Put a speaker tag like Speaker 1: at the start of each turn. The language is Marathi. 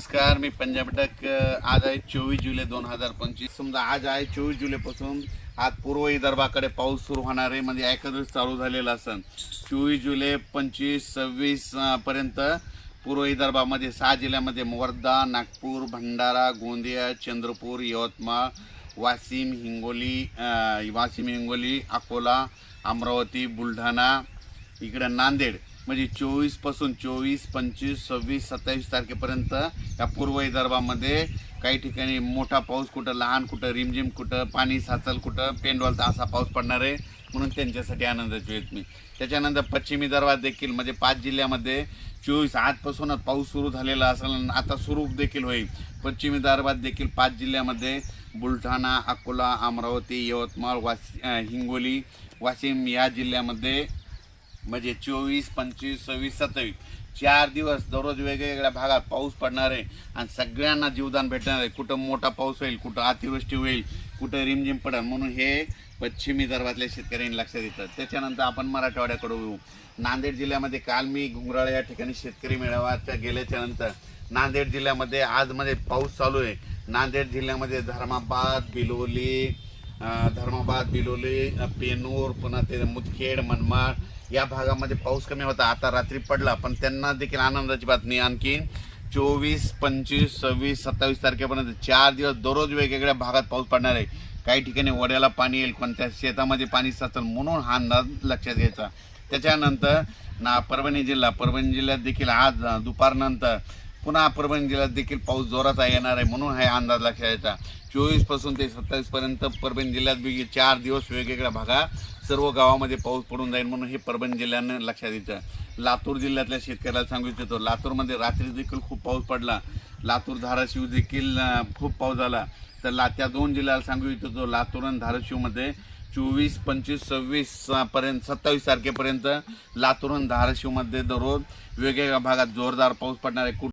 Speaker 1: नमस्कार मी पंजाब डक आज आहे चोवीस जुलै दोन हजार पंचवीस. समजा आज आहे चोवीस जुलैपासून आज पूर्व विदर्भाकडे पाऊस सुरू होणार आहे म्हणजे एखादं चालू झालेला असन चोवीस जुलै पंचवीस सव्वीस पर्यंत पूर्व विदर्भामध्ये सहा जिल्ह्यामध्ये वर्धा नागपूर भंडारा गोंदिया चंद्रपूर यवतमाळ वाशिम हिंगोली वाशिम हिंगोली अकोला अमरावती बुलढाणा इकडं नांदेड. म्हणजे चोवीसपासून चोवीस पंचवीस सव्वीस सत्तावीस तारखेपर्यंत या पूर्व विदर्भामध्ये काही ठिकाणी मोठा पाऊस कुठं लहान कुठं रिमझिम कुठं पाणी साचल कुठं पेंडवालचा असा पाऊस पडणार आहे म्हणून त्यांच्यासाठी आनंदाची येत मी. त्याच्यानंतर पश्चिम विदर्भात देखील म्हणजे पाच जिल्ह्यामध्ये चोवीस आजपासूनच पाऊस सुरू झालेला असेल आता सुरू देखील होईल. पश्चिम विदर्भात देखील पाच जिल्ह्यामध्ये बुलढाणा अकोला अमरावती यवतमाळ वाशी हिंगोली वाशिम या जिल्ह्यामध्ये म्हणजे चोवीस पंचवीस सव्वीस सत्तावीस. चार दिवस दररोज वेगवेगळ्या भागात पाऊस पडणार आहे आणि सगळ्यांना जीवदान भेटणार आहे. कुठं मोठा पाऊस होईल कुठं अतिवृष्टी होईल कुठं रिमझिम पडेल. म्हणून हे पश्चिम विदर्भातल्या शेतकऱ्यांनी लक्षात येतं त्याच्यानंतर आपण मराठवाड्याकडे येऊ. नांदेड जिल्ह्यामध्ये काल मी घुंगराळ या ठिकाणी शेतकरी मेळाव्यात गेल्याच्यानंतर नांदेड जिल्ह्यामध्ये आजमध्ये पाऊस चालू आहे. नांदेड जिल्ह्यामध्ये धर्माबाद बिलोली धर्माबाद बिलोली पेनूर पुन्हा ते मुदखेड मनमाड या भागामध्ये पाऊस कमी होता. आता रात्री पडला पण त्यांना देखील आनंदाची बातमी आणखी चोवीस पंचवीस सव्वीस सत्तावीस तारखेपर्यंत चार दिवस दररोज वेगवेगळ्या भागात पाऊस पडणार आहे. काही ठिकाणी वड्याला पाणी येईल कोणत्या शेतामध्ये पाणी साचल म्हणून हा अंदाज लक्षात घ्यायचा. त्याच्यानंतर ना परभणी जिल्हा परभणी जिल्ह्यात देखील आज दुपारनंतर पुन्हा परभणी जिल्ह्यात देखील पाऊस जोराचा येणार आहे म्हणून हा अंदाज लक्षात घ्यायचा चोवीसपासून ते सत्तावीसपर्यंत परभणी जिल्ह्यात बी चार दिवस वेगवेगळ्या भागात सर्व गावामध्ये पाऊस पडून जाईल म्हणून हे परभणी जिल्ह्यानं लक्षात येतं. लातूर जिल्ह्यातल्या शेतकऱ्याला सांगू इच्छितो लातूरमध्ये रात्री देखील खूप पाऊस पडला. लातूर धाराशिव देखील खूप पाऊस झाला. तर ला त्या दोन जिल्ह्याला सांगू इच्छितो लातूर आणि धाराशिवमध्ये चोवीस पंचवीस सव्वीस पर्यंत सत्तावीस तारखेपर्यंत लातूर आणि धाराशिवमध्ये दररोज वेगवेगळ्या भागात जोरदार पाऊस पडणार आहे. कुठं